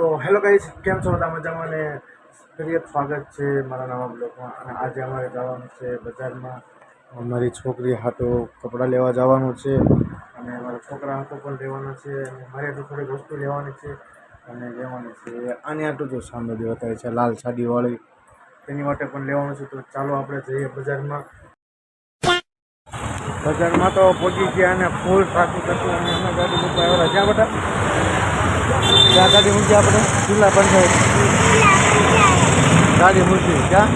તો hello guys, કેમ છો? બધા મજામાં ને ફરી સ્વાગત છે મારા નવા બ્લોગમાં. અને આજે અમારે જવાનું છે બજારમાં. અમારી છોકરી હાટો કપડાં લેવા જવાનું છે અને મારા છોકરા હાટો પણ લેવાના છે. અને મારી તો થોડીક વસ્તુ લેવાની છે અને લેવાની છે. આની હાટું જો સામે જે છે, લાલ સાડીવાળી. તેની માટે પણ લેવાનું છે. તો ચાલો આપણે જઈએ બજારમાં. બજારમાં તો પહોંચી ગયા અને ફૂલ ટ્રાફિક હતું અને અમે ગાડી મૂકવા આવેલા જ્યાં બધા ક્યાં ગાડી મૂકી આપણે જિલ્લા પંચાયત. ગાડી મૂકી, ક્યાં?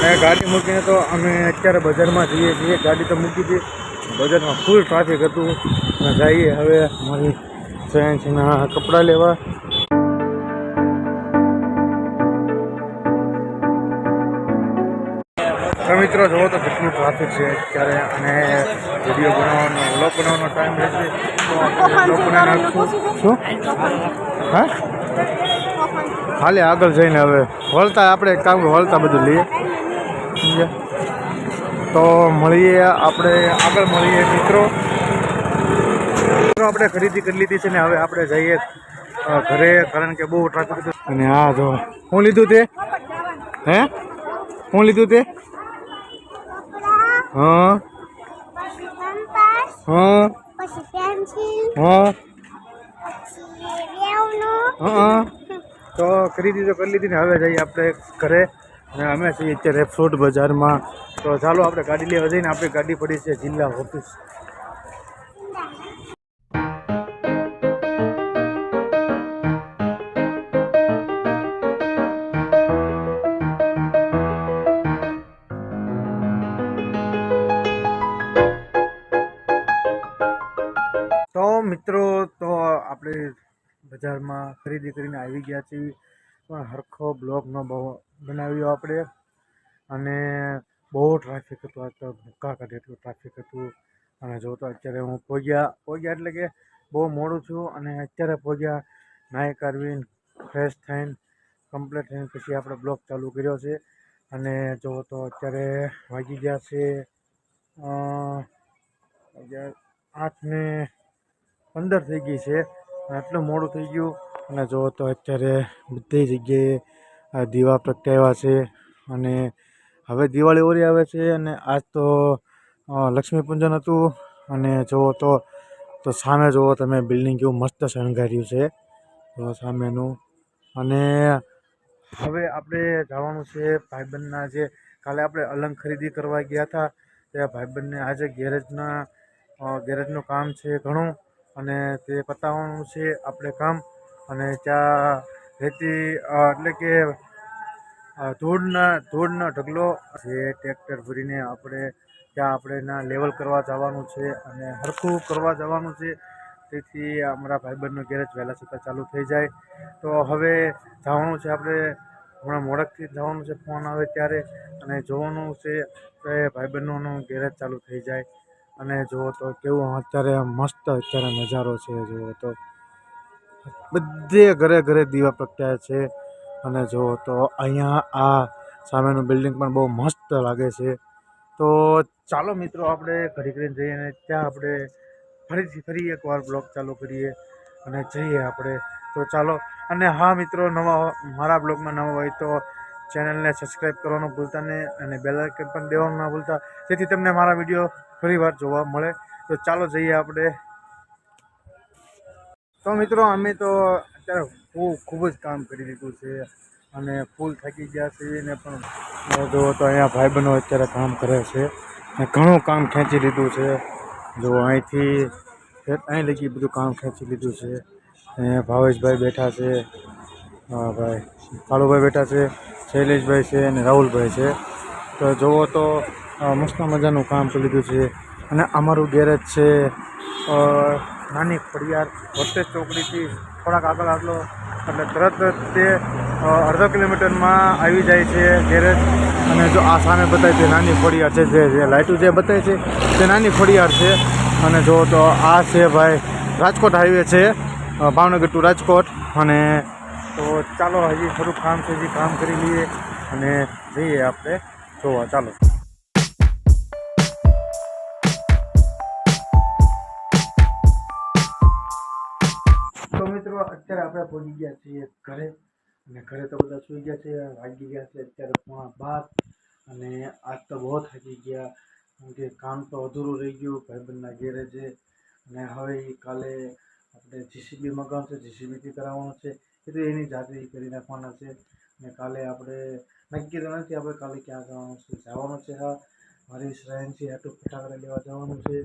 મેં ગાડી મૂકીને તો અમે અત્યારે બજારમાં જઈએ છીએ. ગાડી તો મૂકી હતી. બજારમાં ફૂલ ટ્રાફિક હતું. અને જઈએ હવે મારી ફ્રેન્ડ્સના કપડાં લેવા. તો મિત્રો જુઓ તો કેટલું ટ્રાફિક છે અત્યારે અને વીડિયો બનાવવાનો વ્લોગ બનાવવાનો ટાઈમ રહેશે તો બનાવી નાખશું. શું? હા? હાલે આગળ જઈને હવે. વળતા આપણે એક કામ વળતા બધું લઈએ. સમજ્યા? તો મળીએ આપણે આગળ મળીએ મિત્રો. મિત્રો આપણે ખરીદી કરી લીધી છે ને હવે આપણે જઈએ ઘરે કારણ કે બહુ ટ્રાફિક અને હા જો શું લીધું તે? હે શું લીધું તે? હા? હા? પછી પેન્સિલ હા? હા તો ખરીદી તો કરી લીધી ને હવે જઈએ આપણે ઘરે. અને અમે છીએ અત્યારે ફ્રૂટ બજારમાં. તો ચાલો આપણે ગાડી લેવા જઈને આપણી ગાડી પડી છે જિલ્લા ઓફિસ. મિત્રો, તો આપણે બજારમાં ખરીદી કરીને આવી ગયા છીએ. પણ હરખો બ્લોકનો બહુ બનાવ્યો આપણે. અને બહુ ટ્રાફિક હતું, આ તો ભૂક્કા કાઢે એટલું ટ્રાફિક હતું. અને જો તો અત્યારે હું પહોંચ્યા પહોંચ્યા એટલે કે બહુ મોડું છું. અને અત્યારે પહોંચ્યા નાહી કરવી ફ્રેશ થઈને કમ્પ્લીટ થઈને પછી આપણે બ્લોગ ચાલુ કર્યો છે. અને જો તો અત્યારે વાગી ગયા છે અગિયાર આઠ ને પંદર થઈ ગઈ છે. આટલું મોડું થઈ ગયું. અને જો તો અત્યારે બધી જગ્યાએ દીવા પ્રગટાવ્યા છે. અને હવે દિવાળી ઓરી આવે છે અને આજ તો લક્ષ્મી પૂજન હતું. અને જુઓ તો તો સામે જુઓ તમે બિલ્ડિંગ કેવું મસ્ત શણગાર્યું છે. તો સામેનું. અને હવે આપણે જવાનું છે ભાઈબંધના જે, કાલે આપણે અલંગ ખરીદી કરવા ગયા હતા. તે ભાઈબંધને આજે ગેરેજના ગેરેજનું કામ છે ઘણું. અને તે પતાવવાનું છે આપણે કામ. અને ત્યાં રેતી એટલે કે ધૂળના, ધૂળનો ઢગલો જે ટ્રેક્ટર ભરીને આપણે ત્યાં આપણે એના લેવલ કરવા જવાનું છે અને હરખું કરવા જવાનું છે. તેથી અમારા ભાઈબંધનો ગેરેજ વહેલા છતાં ચાલુ થઈ જાય. તો હવે જવાનું છે આપણે, હમણાં મોડકથી જવાનું છે, ફોન આવે ત્યારે. અને જોવાનું છે કે ભાઈબંધોનું ગેરેજ ચાલુ થઈ જાય. અને જુઓ તો કેવું અત્યારે મસ્ત અત્યારે નજારો છે, જુઓ તો. બધે ઘરે ઘરે દીવા પ્રગટાયા છે અને જુઓ તો અહીંયા આ સામેનું બિલ્ડિંગ પણ બહુ મસ્ત લાગે છે. તો ચાલો મિત્રો આપણે ઘડી કરીને જઈએ અને ત્યાં આપણે ફરીથી ફરી એકવાર બ્લોગ ચાલુ કરીએ અને જઈએ આપણે. તો ચાલો, અને હા મિત્રો, નવા મારા બ્લોગમાં નવા હોય તો ચેનલને સબસ્ક્રાઈબ કરવાનું ભૂલતા નહીં અને બેલાઇકન પણ દેવાનું ના ભૂલતા. જેથી તમને મારા વીડિયો ફરીવાર જોવા મળે. તો ચાલો જઈએ આપણે. તો મિત્રો, અમે તો અત્યારે ખૂબ ખૂબ જ કામ કરી દીધું છે અને ફૂલ થાકી ગયા છે ને પણ જો તો અહીંયા ભાઈબંધો અત્યારે કામ કરે છે અને ઘણું કામ ખેંચી લીધું છે. જો અહીંથી અહીં લગી બધું કામ ખેંચી લીધું છે. અહીંયા ભાવેશભાઈ બેઠા છે. હા, ભાઈ. કાળુભાઈ બેઠા છે. શૈલેષભાઈ છે અને રાહુલભાઈ છે. તો જુઓ તો મસ્ત મજાનું કામ કરી લીધું છે. અને અમારું ગેરેજ છે નાની ફળિયાર વચ્ચે ચોકડીથી થોડાક આગળ આટલો, એટલે તરત તે અડધો કિલોમીટરમાં આવી જાય છે ગેરેજ. અને જો આ સામે બતાવી છે, નાની ફળિયાર છે, જે લાઇટું જે બતાવે છે, તે નાની ફળિયાર છે. અને જો તો આ છે ભાઈ રાજકોટ હાઈવે છે ભાવનગર ટુ રાજકોટ. અને તો ચાલો હજી થોડુંક કામ છે, હજી કામ કરી લઈએ અને જઈએ આપણે જોવા. ચાલો. તો મિત્રો, અત્યારે આપણે પહોંચી ગયા છીએ ઘરે. અને ઘરે તો બધા સૂઈ ગયા છે, વાગી ગયા છે અત્યારે પોણા બાર. અને આજ તો બહુ થાકી ગયા કેમ કે કામ તો અધૂરું રહી ગયું, ભાઈબંધના ઘેરે છે. અને હવે કાલે આપણે જીસીબી મગાવવાનું છે જીસીબીથી કરાવવાનું છે. એ તો એની જાતે કરી નાખવાના છે. અને કાલે આપણે નક્કી તો નથી, આપણે કાલે ક્યાં જવાનું છે? જવાનું છે હા. મારી શ્રેયનથી હાટું ફટાકડા લેવા જવાનું છે.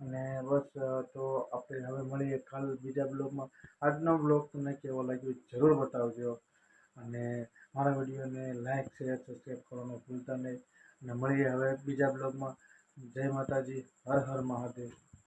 અને બસ તો આપણે હવે મળીએ કાલ બીજા બ્લોગમાં. આજનો બ્લોગ તમને કેવો લાગ્યો જરૂર બતાવજો. અને મારા વિડીયોને લાઇક શેર સબસ્ક્રાઈબ કરવાનું ભૂલતા નહીં. અને મળીએ હવે બીજા બ્લોગમાં. જય માતાજી, હર હર મહાદેવ.